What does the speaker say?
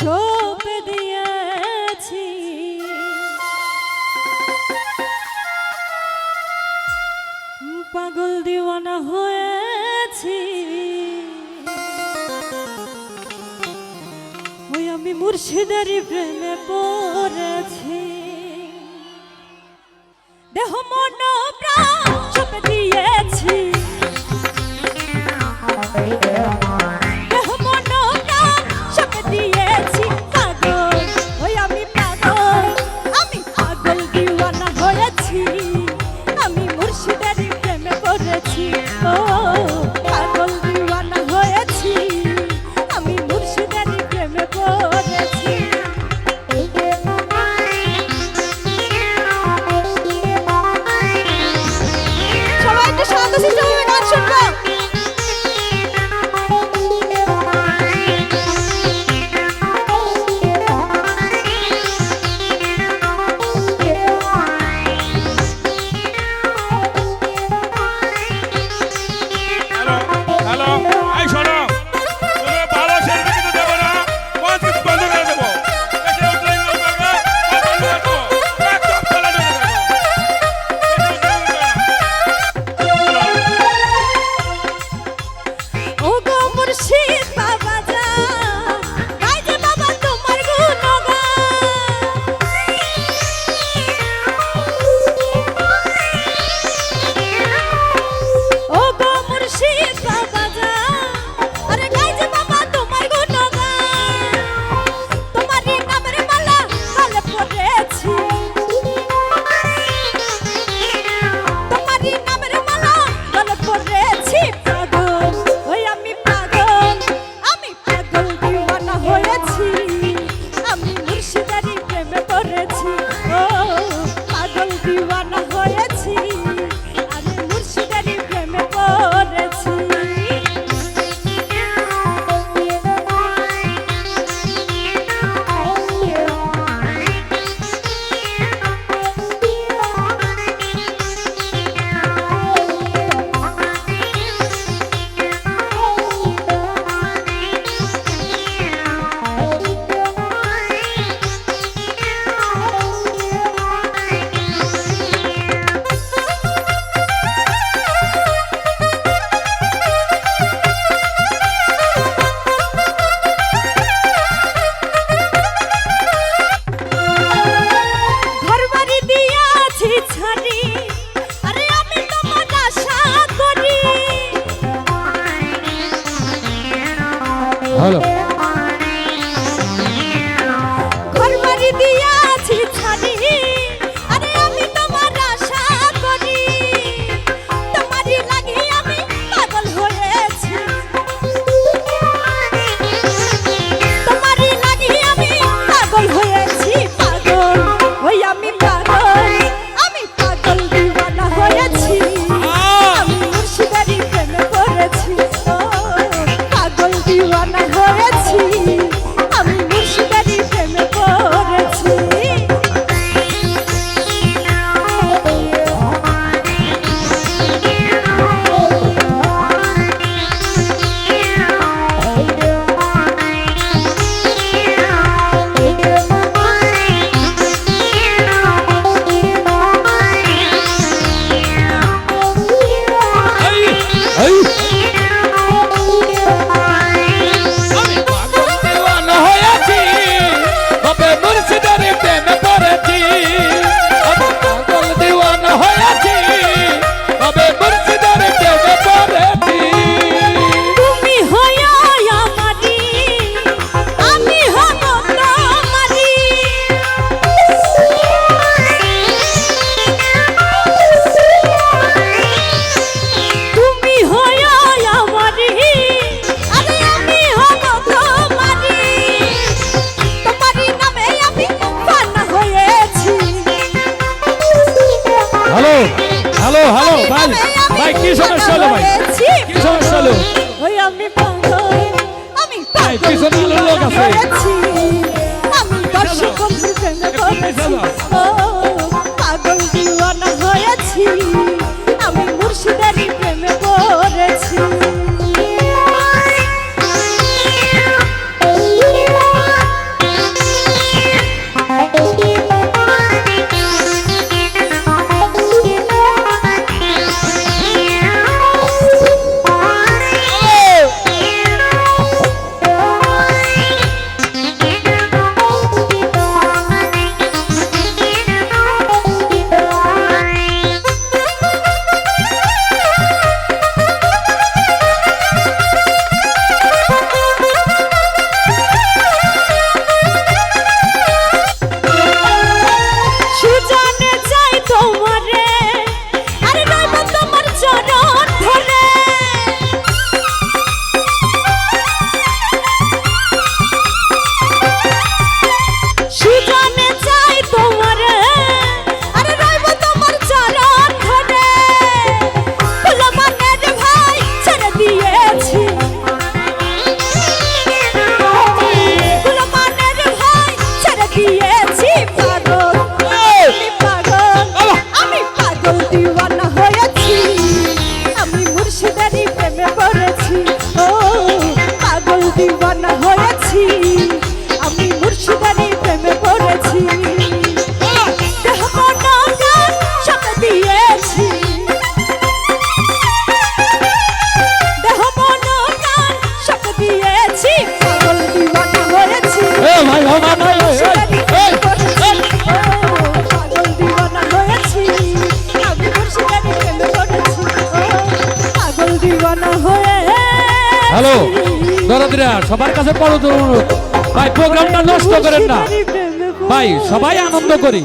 সব দিয়াছি। পাগল দিওয়ানা হয়েছি। ওই আমি মুর্শিদারি প্রেমে Hola. পিছনে আরও লোক আছে। আমি বাসি কম্পিউটার হ্যালো, দরদিরা, সবার কাছে বড় অনুরোধ। ভাই, প্রোগ্রামটা নষ্ট করেন না। ভাই, সবাই আনন্দ করি।